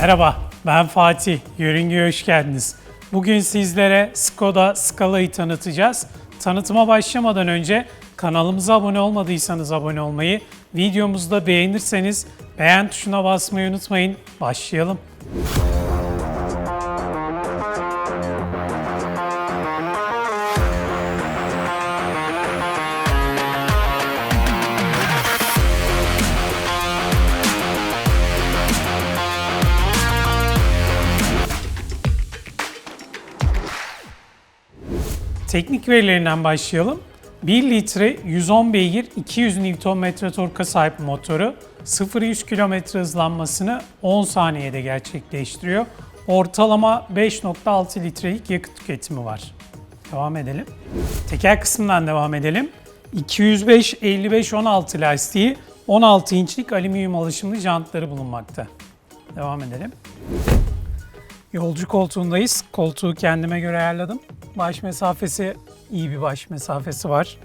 Merhaba, ben Fatih. Yörünge'ye hoş geldiniz. Bugün sizlere Skoda Scala'yı tanıtacağız. Tanıtıma başlamadan önce kanalımıza abone olmadıysanız abone olmayı, videomuzu da beğenirseniz beğen tuşuna basmayı unutmayın. Başlayalım. Teknik verilerinden başlayalım. 1 litre 110 beygir 200 Nm torka sahip motoru 0-100 km hızlanmasını 10 saniyede gerçekleştiriyor. Ortalama 5.6 litrelik yakıt tüketimi var. Devam edelim. Teker kısmından devam edelim. 205 55 16 lastiği 16 inçlik alüminyum alışımlı jantları bulunmakta. Devam edelim. Yolcu koltuğundayız. Koltuğu kendime göre ayarladım. Baş mesafesi iyi bir baş mesafesi var.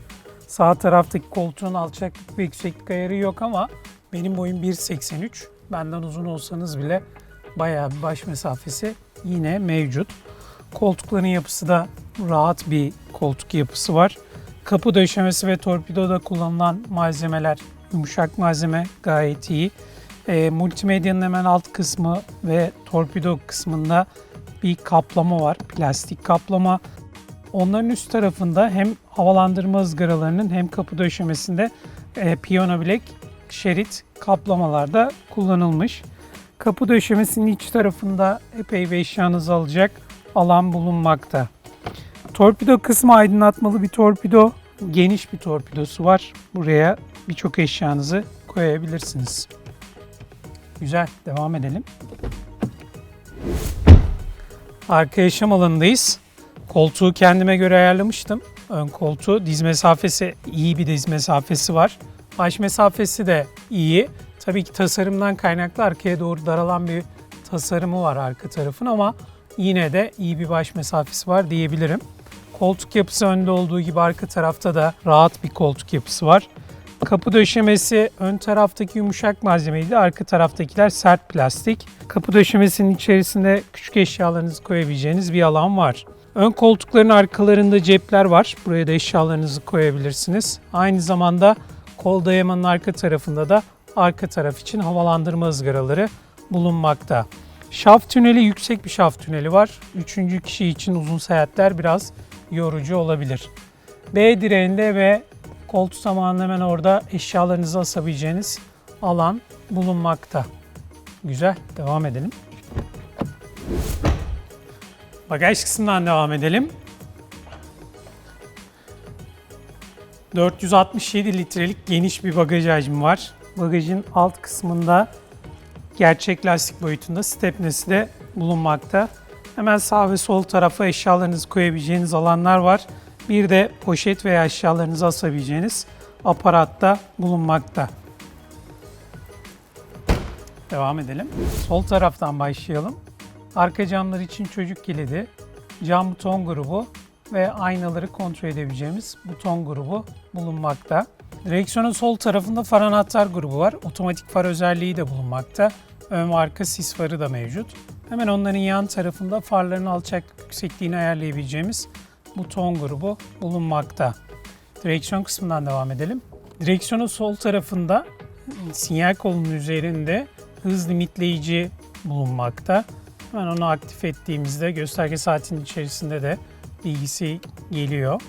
Sağ taraftaki koltuğun alçaklık ve yükseklik ayarı yok ama benim boyum 1.83. Benden uzun olsanız bile bayağı bir baş mesafesi yine mevcut. Koltukların yapısı da rahat bir koltuk yapısı var. Kapı döşemesi ve torpidoda kullanılan malzemeler yumuşak malzeme gayet iyi. E, multimedyanın hemen alt kısmı ve torpido kısmında bir kaplama var. Plastik kaplama. Onların üst tarafında hem havalandırma ızgaralarının hem kapı döşemesinde e, piyano bilek şerit kaplamalarda kullanılmış. Kapı döşemesinin iç tarafında epey bir eşyanızı alacak alan bulunmakta. Torpido kısmı aydınlatmalı bir torpido. Geniş bir torpidosu var. Buraya birçok eşyanızı koyabilirsiniz. Güzel, devam edelim. Arka yaşam alanındayız. Koltuğu kendime göre ayarlamıştım. Ön koltuğu diz mesafesi iyi bir diz mesafesi var. Baş mesafesi de iyi. Tabii ki tasarımdan kaynaklı arkaya doğru daralan bir tasarımı var arka tarafın ama yine de iyi bir baş mesafesi var diyebilirim. Koltuk yapısı önde olduğu gibi arka tarafta da rahat bir koltuk yapısı var. Kapı döşemesi ön taraftaki yumuşak malzemeydi, arka taraftakiler sert plastik. Kapı döşemesinin içerisinde küçük eşyalarınızı koyabileceğiniz bir alan var. Ön koltukların arkalarında cepler var. Buraya da eşyalarınızı koyabilirsiniz. Aynı zamanda kol dayamanın arka tarafında da arka taraf için havalandırma ızgaraları bulunmakta. Şaft tüneli yüksek bir şaft tüneli var. Üçüncü kişi için uzun seyahatler biraz yorucu olabilir. B direğinde ve koltuk zamanında hemen orada eşyalarınızı asabileceğiniz alan bulunmakta. Güzel, devam edelim. Bagaj kısmından devam edelim. 467 litrelik geniş bir bagaj hacmi var. Bagajın alt kısmında gerçek lastik boyutunda stepnesi de bulunmakta. Hemen sağ ve sol tarafa eşyalarınızı koyabileceğiniz alanlar var. Bir de poşet veya eşyalarınızı asabileceğiniz aparatta bulunmakta. Devam edelim. Sol taraftan başlayalım. Arka camlar için çocuk kilidi, cam buton grubu ve aynaları kontrol edebileceğimiz buton grubu bulunmakta. Direksiyonun sol tarafında far anahtar grubu var. Otomatik far özelliği de bulunmakta. Ön ve arka sis farı da mevcut. Hemen onların yan tarafında farların alçaklık yüksekliğini ayarlayabileceğimiz buton grubu bulunmakta. Direksiyon kısmından devam edelim. Direksiyonun sol tarafında sinyal kolunun üzerinde hız limitleyici bulunmakta. Hemen onu aktif ettiğimizde gösterge saatinin içerisinde de bilgisi geliyor.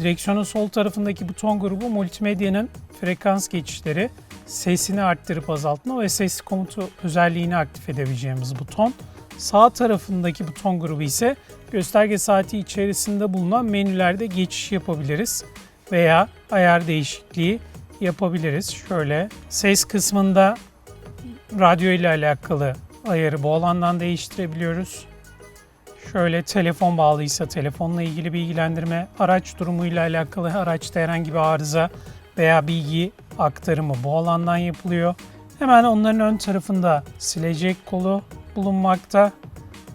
Direksiyonun sol tarafındaki buton grubu multimedyanın frekans geçişleri, sesini arttırıp azaltma ve ses komutu özelliğini aktif edebileceğimiz buton. Sağ tarafındaki buton grubu ise gösterge saati içerisinde bulunan menülerde geçiş yapabiliriz veya ayar değişikliği yapabiliriz. Şöyle ses kısmında radyo ile alakalı ayarı bu alandan değiştirebiliyoruz. Şöyle telefon bağlıysa telefonla ilgili bilgilendirme, araç durumuyla alakalı araçta herhangi bir arıza veya bilgi aktarımı bu alandan yapılıyor. Hemen onların ön tarafında silecek kolu bulunmakta.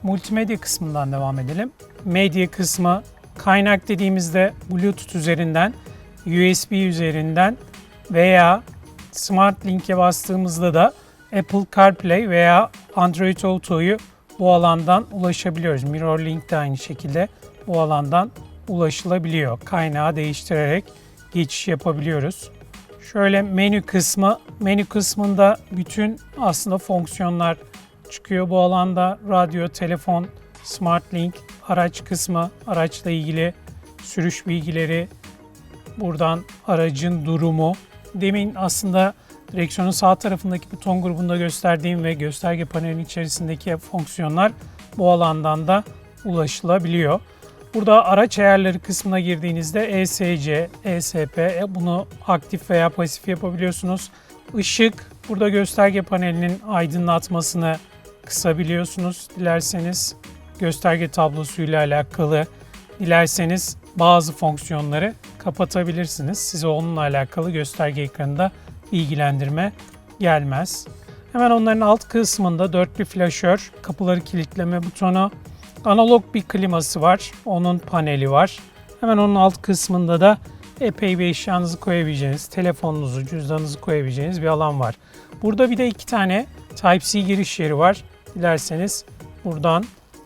Multimedya kısmından devam edelim. Medya kısmı kaynak dediğimizde Bluetooth üzerinden, USB üzerinden veya Smart Link'e bastığımızda da Apple CarPlay veya Android Auto'yu bu alandan ulaşabiliyoruz. MirrorLink de aynı şekilde bu alandan ulaşılabiliyor. Kaynağı değiştirerek geçiş yapabiliyoruz. Şöyle menü kısmı, menü kısmında bütün aslında fonksiyonlar çıkıyor. Bu alanda radyo, telefon, smart link, araç kısmı, araçla ilgili sürüş bilgileri, buradan aracın durumu. Demin aslında direksiyonun sağ tarafındaki buton grubunda gösterdiğim ve gösterge panelinin içerisindeki fonksiyonlar bu alandan da ulaşılabiliyor. Burada araç ayarları kısmına girdiğinizde ESC, ESP e, bunu aktif veya pasif yapabiliyorsunuz. Işık, burada gösterge panelinin aydınlatmasını kısabiliyorsunuz dilerseniz. Gösterge tablosuyla alakalı dilerseniz bazı fonksiyonları kapatabilirsiniz. Size onunla alakalı gösterge ekranında bilgilendirme gelmez. Hemen onların alt kısmında dörtlü flaşör, kapıları kilitleme butonu, analog bir kliması var. Onun paneli var. Hemen onun alt kısmında da epey bir eşyanızı koyabileceğiniz, telefonunuzu, cüzdanınızı koyabileceğiniz bir alan var. Burada bir de iki tane Type-C giriş yeri var. Dilerseniz buradan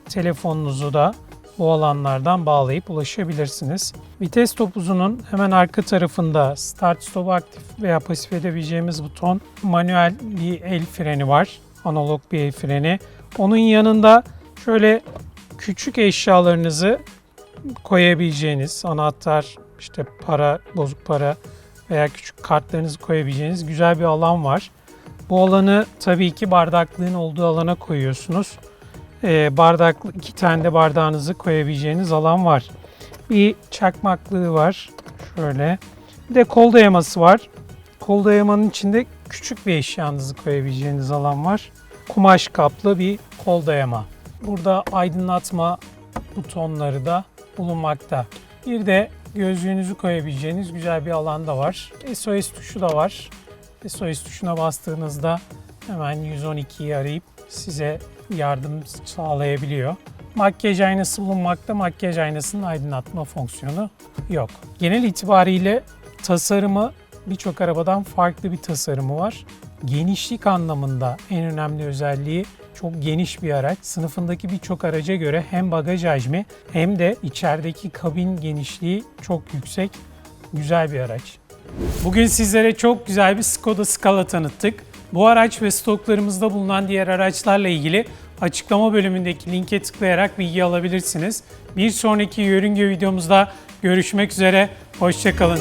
telefonunuzu da bu alanlardan bağlayıp ulaşabilirsiniz. Vites topuzunun hemen arka tarafında start stop aktif veya pasif edebileceğimiz buton, manuel bir el freni var. Analog bir el freni. Onun yanında şöyle küçük eşyalarınızı koyabileceğiniz anahtar, işte para, bozuk para veya küçük kartlarınızı koyabileceğiniz güzel bir alan var. Bu alanı tabii ki bardaklığın olduğu alana koyuyorsunuz. Ee, bardak iki tane de bardağınızı koyabileceğiniz alan var. Bir çakmaklığı var. Şöyle. Bir de kol dayaması var. Kol dayamanın içinde küçük bir eşyanızı koyabileceğiniz alan var. Kumaş kaplı bir kol dayama. Burada aydınlatma butonları da bulunmakta. Bir de gözlüğünüzü koyabileceğiniz güzel bir alan da var. SOS tuşu da var. SOS tuşuna bastığınızda hemen 112'yi arayıp size yardım sağlayabiliyor. Makyaj aynası bulunmakta. Makyaj aynasının aydınlatma fonksiyonu yok. Genel itibariyle tasarımı birçok arabadan farklı bir tasarımı var. Genişlik anlamında en önemli özelliği çok geniş bir araç. Sınıfındaki birçok araca göre hem bagaj hacmi hem de içerideki kabin genişliği çok yüksek. Güzel bir araç. Bugün sizlere çok güzel bir Skoda Scala tanıttık. Bu araç ve stoklarımızda bulunan diğer araçlarla ilgili açıklama bölümündeki linke tıklayarak bilgi alabilirsiniz. Bir sonraki yörünge videomuzda görüşmek üzere, hoşçakalın.